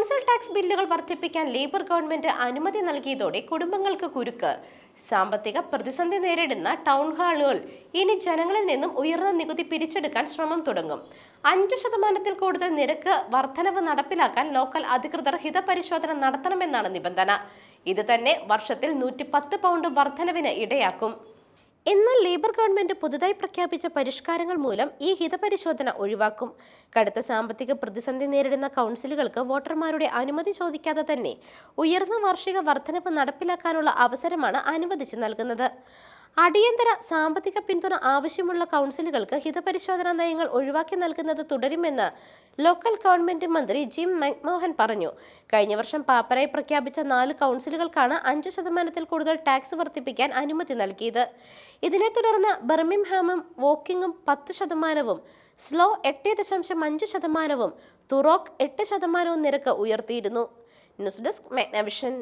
Council tax ബില്ലുകൾ വർദ്ധിപ്പിക്കാൻ labour government അനുമതി നൽകിയതോടെ കുടുംബങ്ങൾക്ക് കുരുക്ക്. സാമ്പത്തിക പ്രതിസന്ധി നേരിടുന്ന ടൗൺ ഹാളുകൾ ഇനി ജനങ്ങളിൽ നിന്നും ഉയർന്ന നികുതി പിരിച്ചെടുക്കാൻ ശ്രമം തുടങ്ങും. അഞ്ചു ശതമാനത്തിൽ കൂടുതൽ നിരക്ക് വർധനവ് നടപ്പിലാക്കാൻ ലോക്കൽ അധികൃതർ ഹിതപരിശോധന നടത്തണമെന്നാണ് നിബന്ധന. ഇത് തന്നെ വർഷത്തിൽ നൂറ്റി പൗണ്ട് വർധനവിന് ഇടയാക്കും. എന്നാൽ ലേബർ ഗവൺമെന്റ് പുതുതായി പ്രഖ്യാപിച്ച പരിഷ്കാരങ്ങൾ മൂലം ഈ ഹിതപരിശോധന ഒഴിവാക്കും. കടുത്ത സാമ്പത്തിക പ്രതിസന്ധി നേരിടുന്ന കൗൺസിലുകൾക്ക് വോട്ടർമാരുടെ അനുമതി ചോദിക്കാതെ തന്നെ ഉയർന്ന വാർഷിക വർധനവ് നടപ്പിലാക്കാനുള്ള അവസരമാണ് അനുവദിച്ചു നൽകുന്നത്. അടിയന്തര സാമ്പത്തിക പിന്തുണ ആവശ്യമുള്ള കൗൺസിലുകൾക്ക് ഹിതപരിശോധനാ നയങ്ങൾ ഒഴിവാക്കി നൽകുന്നത് തുടരുമെന്ന് ലോക്കൽ ഗവൺമെന്റ് മന്ത്രി ജിം മക്മോഹൻ പറഞ്ഞു. കഴിഞ്ഞ വർഷം പാപ്പരായി പ്രഖ്യാപിച്ച നാല് കൗൺസിലുകൾക്കാണ് അഞ്ച് ശതമാനത്തിൽ കൂടുതൽ ടാക്സ് വർദ്ധിപ്പിക്കാൻ അനുമതി നൽകിയത്. ഇതിനെ തുടർന്ന് ബർമിംഹാമും വോക്കിങ്ങും പത്ത് ശതമാനവും സ്ലോ എട്ട് ദശാംശം അഞ്ച് ശതമാനവും തുറോക്ക് എട്ട് ശതമാനവും നിരക്ക് ഉയർത്തിയിരുന്നു. News desk മെഗ്നവിഷൻ.